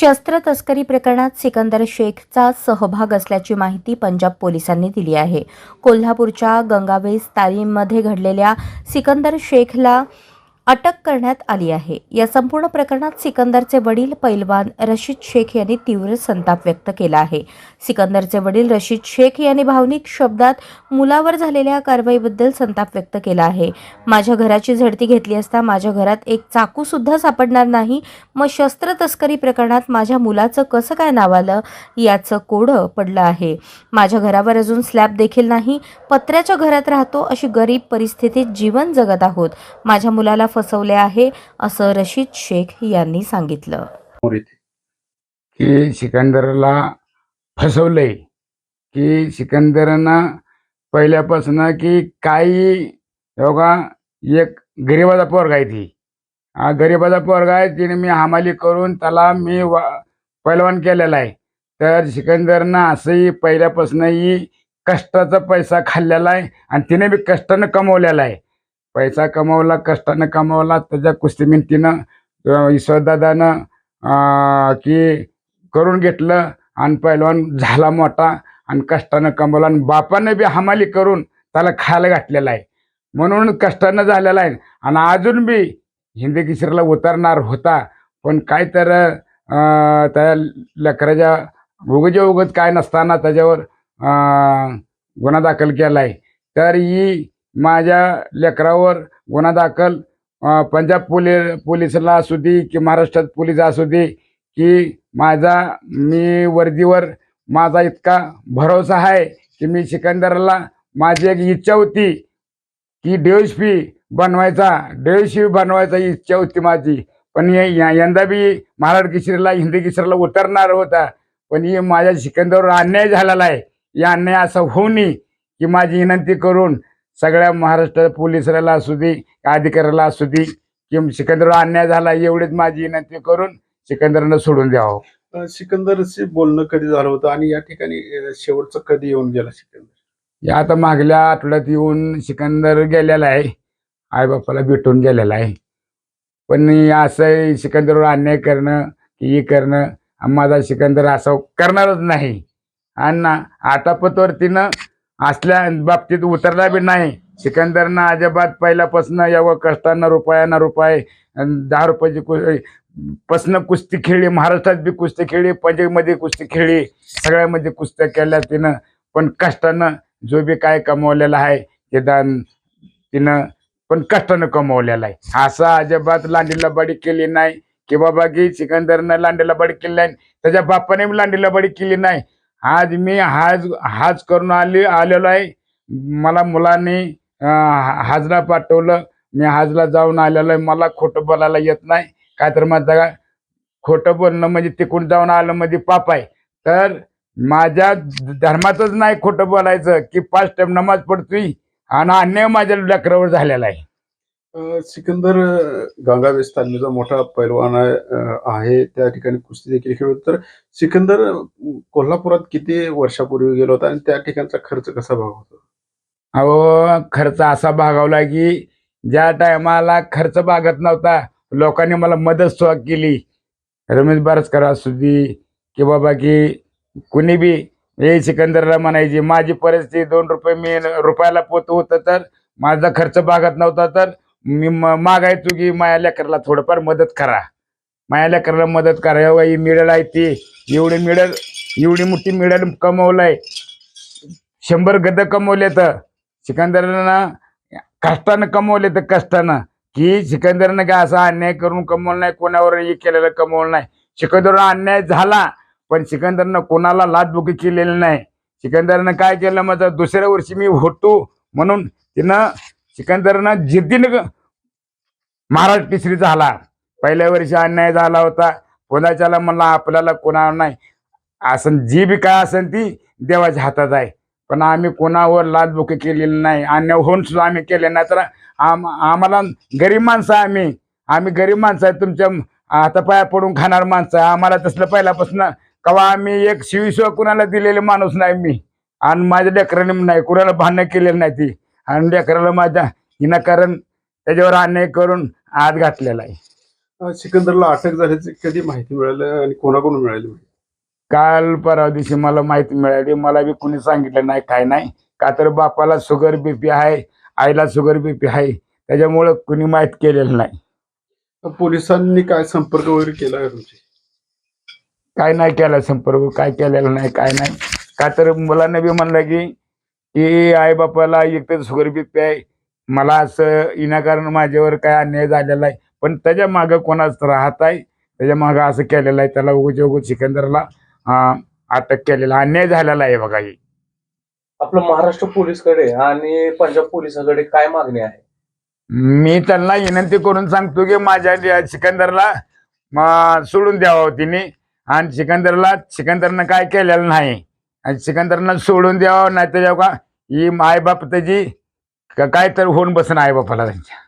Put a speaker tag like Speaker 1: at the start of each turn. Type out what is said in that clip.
Speaker 1: शस्त्र तस्करी प्रकरणात सिकंदर शेखचा सहभाग असल्याची माहिती पंजाब पोलिसांनी दिली आहे. कोल्हापूरच्या गंगावेस तालीममध्ये घडलेल्या सिकंदर शेखला अटक करण्यात आली आहे. या संपूर्ण प्रकरणात सिकंदरचे वडील पैलवान रशीद शेख यांनी तीव्र संताप व्यक्त केला आहे. सिकंदरचे वडील रशीद शेख यांनी भावनिक शब्दात मुलावर झालेल्या कारवाईबद्दल संताप व्यक्त केला आहे. माझ्या घराची झडती घेतली असता माझ्या घरात एक चाकू सुद्धा सापडणार नाही. मग शस्त्र तस्करी प्रकरणात माझ्या मुलाचं कसं काय नाव आलं? याचं कोडं पडलं आहे. माझ्या घरावर अजून स्लॅब देखील नाही. पत्र्याच्या घरात राहतो अशी गरीब परिस्थितीत जीवन जगत आहोत. माझ्या मुलाला फसवले आहे असं रशीद शेख यांनी सांगितलं.
Speaker 2: की सिकंदरला फसवलंय की सिकंदरनं पहिल्यापासून की काही हो बघा एक गरिबाचा पोरगा आहे ती. हा गरिबाचा पोरगा आहे तिने मी हमाली करून त्याला मी वा पैलवान केलेला आहे. तर सिकंदरनं असंही पहिल्यापासूनही कष्टाचा पैसा खाल्लेला आहे आणि तिने बी कष्टानं कमवलेला आहे. पैसा कमवला कष्टानं कमवला त्याच्या कुस्ती मिंतीनं ईश्वरदादानं की करून घेतलं आणि पैलवान झाला मोठा आणि कष्टानं कमवला आणि बापानं बी हमाली करून त्याला खायला घातलेला आहे. म्हणून कष्टानं झालेला आहे आणि अजून बी हिंदी किशोरला उतरणार होता. पण काय तर त्या लेकराच्या उगजे उगत काय नसताना त्याच्यावर गुन्हा दाखल केला आहे तर ही माझ्या लेकरावर गुन्हा दाखल पंजाब पोली पोलिसला असू दे की महाराष्ट्रात पोलीस असू दे की माझा मी वर्दीवर माझा इतका भरोसा आहे की मी सिकंदरला माझी एक इच्छा होती की पी बनवायचा पी बनवायचा इच्छा होती माझी. पण हे- या- यंदा बी महाराष्ट्र केसरीला हिंदी केसरीला उतरणार होता. पण हे माझ्या सिकंदरवर अन्याय झालेला आहे. या अन्याय असा होऊ नये की माझी विनंती करून सगळ्या महाराष्ट्र पोलिसाला असू दे अधिकाऱ्याला असू दे की सिकंदरवर अन्याय झाला एवढीच माझी विनंती करून सिकंदरनं सोडून द्यावं.
Speaker 3: सिकंदरशी बोलणं कधी झालं होतं आणि या ठिकाणी शेवटचं कधी येऊन गेला सिकंदर?
Speaker 2: या आता मागल्या आठवड्यात येऊन सिकंदर गेलेला आहे. आईबापाला भेटून गेलेला आहे. पण असं सिकंदरवर अन्याय करणं की हे करणं माझा सिकंदर असं करणारच नाही. आणि आटापतवर तिनं असल्या बाबतीत उतरला बी नाही. सिकंदरनं अजिबात पहिल्यापासून एवढं कष्टानं रुपयानं रुपये दहा रुपयाची कु पसनं कुस्ती खेळली महाराष्ट्रात बी कुस्ती खेळली पंजाबमध्ये कुस्ती खेळली सगळ्यामध्ये कुस्त्या केल्या तिनं. पण कष्टानं जो बी काय कमवलेला आहे ते दान तिनं पण कष्टानं कमवलेला आहे. असं अजिबात लांडीला बडी केली नाही की बाबा की सिकंदरनं लांडीला बडी केली नाही त्याच्या बापाने बी लांडीला बडी केली नाही आज मी हाज हाज करून आले आलेलो आहे. मला मुलांनी हाजला पाठवलं. मी हाजला जाऊन आलेलो आहे. मला खोटं बोलायला येत नाही. काय तर माझा खोटं बोलणं म्हणजे तिकडून जाऊन आलं म्हणजे पाप आहे. तर माझ्या धर्मातच नाही खोटं बोलायचं की पाच टाइम नमाज पडतोय आणि अन्याय माझ्या लेकरावर झालेला आहे.
Speaker 3: सिकंदर अं, गंगावेस तालमीचा मोठा पैलवान आहे. त्या ठिकाणी कुस्ती देखील खेळ तर सिकंदर कोल्हापुरात किती वर्षापूर्वी गेलो होता आणि त्या ठिकाणचा खर्च कसा भाग
Speaker 2: अहो खर्च असा भागवला की ज्या टायमाला खर्च भागत नव्हता लोकांनी मला मदत सुद्धा केली. रमेश बारसकर असू दे की बाबा की कुणी बी हे सिकंदरला म्हणायची माझी परिस्थिती दोन रुपये मी रुपयाला पोत होतं तर माझा खर्च भागत नव्हता तर मी म- मागायचो की माया लेकराला थोडंफार मदत करा. माया लेकराला मदत करा. एवढा ही मिळेल आहे ती. एवढी मिळेल एवढी मोठी मिळेल कमवलंय. शंभर गद कमवले तर सिकंदरनं कष्टानं कमवले तर कष्टानं. की सिकंदरनं काय असा अन्याय करून कमवलं नाही कोणावर हे केलेलं कमवलं नाही. सिकंदरवर अन्याय झाला पण सिकंदरनं कोणाला लाचबुकी केलेली नाही. सिकंदरनं काय केलं? माझं दुसऱ्या वर्षी मी होतो म्हणून तिनं सिकंदरनं जिद्दीनं महाराज तिसरी झाला. पहिल्या वर्षी अन्याय झाला होता. कोणाच्याला म्हणला आपल्याला कोणावर नाही. असं जी बी काय असेल ती देवाच्या हातात आहे. पण आम्ही कोणावर लाचबुके केलेली नाही. अन्याय होऊन सुद्धा आम्ही केले नाही. तर आम आम्हाला गरीब माणसं आम्ही. आम्ही गरीब माणसं आहे. तुमच्या हातापाया पडून खाणार माणसं आहे. आम्हाला तसलं पहिल्यापासून कवा आम्ही एक शिवीशिवाय कुणाला दिलेले माणूस नाही मी. आणि माझ्या लेकराने नाही. कुणाला भांडणं केलेलं नाही ती. आणि लेकराला माझ्या कारण त्याच्यावर अन्याय करून आत घातलेला आहे.
Speaker 3: सिकंदरला अटक झाल्याची कधी माहिती मिळाली आणि कोणाकडून मिळाली?
Speaker 2: काल परवा दिवशी मला माहिती मिळाली. मला बी कुणी सांगितलं नाही काय नाही. का तर बापाला शुगर बीपी आहे आईला शुगर बीपी आहे. त्याच्यामुळं कुणी माहीत केलेलं नाही.
Speaker 3: पोलिसांनी काय संपर्क वगैरे केला
Speaker 2: काय नाही केला संपर्क काय केलेला नाही काय नाही. का तर मुलांना बी म्हणलं की की आई बापाला एक तर शुगर बीपी आहे मला असं विनाकारण माझ्यावर काय अन्याय झालेला आहे. पण त्याच्या मागं कोणाच राहत आहे. त्याच्या मागं असं केलेलं आहे. त्याला उगच उगच सिकंदरला अटक केलेला अन्याय झालेला आहे बघा ही.
Speaker 4: आपलं महाराष्ट्र पोलीसकडे आणि पंजाब पोलिसाकडे काय मागणी आहे?
Speaker 2: मी त्यांना विनंती करून सांगतो की माझ्या सिकंदरला म, सोडून द्यावं तिने. आणि सिकंदरला सिकंदरनं काय केलेलं नाही. आणि सिकंदरनं सोडून द्यावं नाही तर का ही आई बाप त्याची काय तर होऊन बसन आई बापाला त्यांच्या